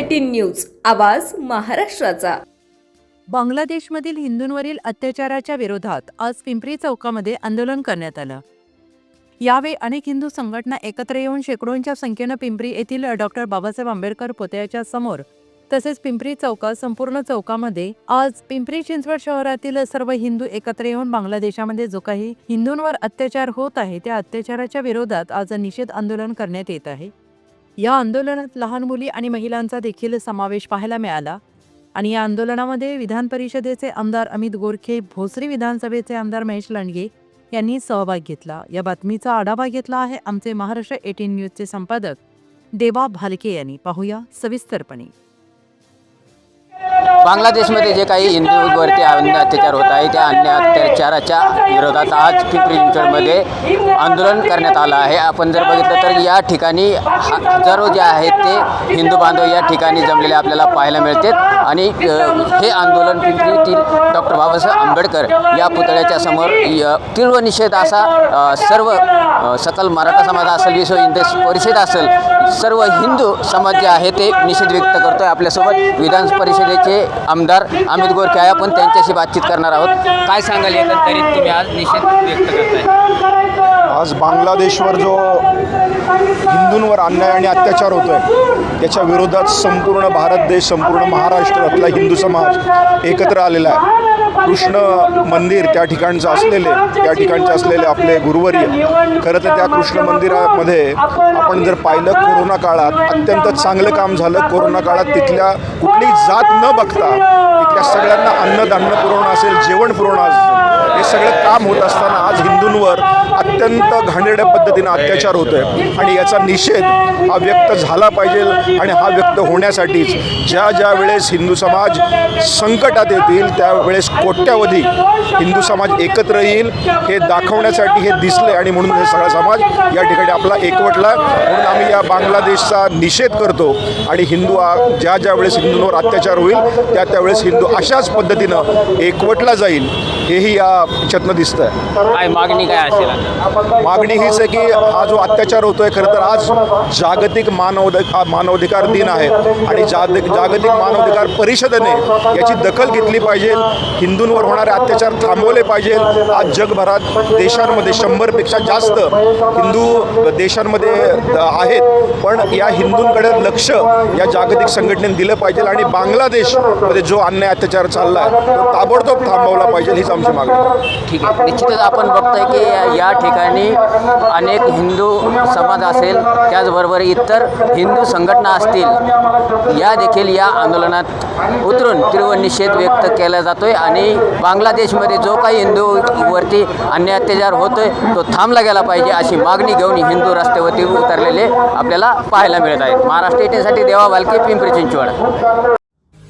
Eighteen news आवाज महाराष्ट्राचा. बांगलादेशमधील हिंदूंवरील अत्याचाराच्या विरोधात आज पिंपरी चौकामध्ये आंदोलन करण्यात आलं. यावेळी अनेक हिंदू संघटना एकत्र येऊन शेकडोंच्या संख्येनं पिंपरी येथील डॉक्टर बाबासाहेब आंबेडकर पुतळ्याच्या समोर तसेच पिंपरी चौकात संपूर्ण चौकामध्ये आज पिंपरी चिंचवड शहरातील सर्व हिंदू एकत्र येऊन बांगलादेशामध्ये जो काही हिंदूंवर अत्याचार होत आहे त्या अत्याचाराच्या विरोधात आज निषेध आंदोलन करण्यात येत आहे. या आंदोलनात लहान मुली आणि महिलांचा देखील समावेश पाहायला मिळाला. आणि या आंदोलनामध्ये विधान परिषदेचे आमदार अमित गोरखे भोसरी विधानसभेचे आमदार महेश लांडगे यांनी सहभाग घेतला. या बातमीचा आढावा घेतला आहे आमचे महाराष्ट्र एटीन न्यूजचे संपादक देवा भालके यांनी. पाहूया सविस्तरपणे. बांगलादेशमध्ये जे काही हिंदूवरती अन्य अत्याचार होत आहे त्या अन्य अत्याचाराच्या विरोधात आज पिंपरी चिंचवडमध्ये आंदोलन करण्यात आलं आहे. आपण जर बघितलं तर या ठिकाणी हा- हजारो जे आहेत ते हिंदू बांधव या ठिकाणी जमलेले आपल्याला पाहायला मिळतात आणि हे आंदोलन पिंपरीतील डॉक्टर बाबासाहेब आंबेडकर या पुतळ्याच्या समोर य- तीव्र निषेध असा सर्व सकल मराठा समाज असेल विश्व हिंदू परिषद असेल सर्व हिंदू समाज जे आहे ते निषेध व्यक्त करतोय. आपल्यासोबत विधान परिषदेचे आमदार अमित गोरखे आहे. आपण त्यांच्याशी बातचीत करणार आहोत. काय सांगाल एकंदरीत तुम्ही आज निषेध व्यक्त करताय? आज बांगलादेशवर जो हिंदूंवर अन्याय आणि अत्याचार होतो आहे त्याच्या विरोधात संपूर्ण भारत देश संपूर्ण महाराष्ट्रातला हिंदू समाज एकत्र आलेला आहे. कृष्ण मंदिर त्या ठिकाणचं असलेले त्या ठिकाणचे असलेले आपले गुरुवर्य खरं तर त्या कृष्ण मंदिरामध्ये आपण जर पाहिलं कोरोना काळात अत्यंत चांगलं काम झालं. कोरोना काळात तिथल्या कुठली जात न बघता तिथल्या सगळ्यांना अन्नधान्य पुरवणं असेल जेवण पुरवणं असेल सगळं काम होत असताना आज हिंदूंवर अत्यंत घाणेरड्या पद्धतीनं अत्याचार होतोय. आणि याचा निषेध हा व्यक्त झाला पाहिजे आणि हा व्यक्त होण्यासाठीच ज्या ज्या वेळेस हिंदू समाज संकटात येतील त्यावेळेस कोट्यावधी हिंदू समाज एकत्र येईल. हे दाखवण्यासाठी हे दिसले आणि म्हणून हे सगळा समाज या ठिकाणी आपला एकवटला. म्हणून आम्ही या बांगलादेशचा निषेध करतो आणि हिंदू ज्या ज्या वेळेस हिंदूंवर अत्याचार होईल त्या त्यावेळेस हिंदू अशाच पद्धतीनं एकवटला जाईल. हेही या याच्यातनं दिसतं आहे काय मागणी काय असेल? आता? मागणी हीच आहे की हा जो अत्याचार होतोय खरं तर आज जागतिक मानवाधिकार मानवाधिकार दिन आहे. आणि जाग जागतिक मानवाधिकार परिषदेने याची दखल घेतली पाहिजे. हिंदूंवर होणारे अत्याचार थांबवले पाहिजे. आज जगभरात देशांमध्ये शंभरपेक्षा जास्त हिंदू देशांमध्ये आहेत. पण या हिंदूंकडे लक्ष या जागतिक संघटनेने दिलं पाहिजे. आणि बांगलादेशमध्ये जो अन्याय अत्याचार चालला आहे तो ताबडतोब थांबवला पाहिजे हीच आमची मागणी आहे. ठीक आहे. निश्चितच आपण बघतोय की या- ठिकाणी अनेक हिंदू समाज असेल त्याचबरोबर इतर हिंदू संघटना असतील या देखील या आंदोलनात उतरून तीव्र निषेध व्यक्त केला जातोय आणि बांगलादेशमध्ये जो काही हिंदूवरती अन्य अत्याचार होतोय तो थांबला गेला पाहिजे अशी मागणी घेऊन हिंदू रस्त्यावरती उतरलेले आपल्याला पाहायला मिळत आहेत. महाराष्ट्र येथेसाठी देवा बालके पिंपरी चिंचवड.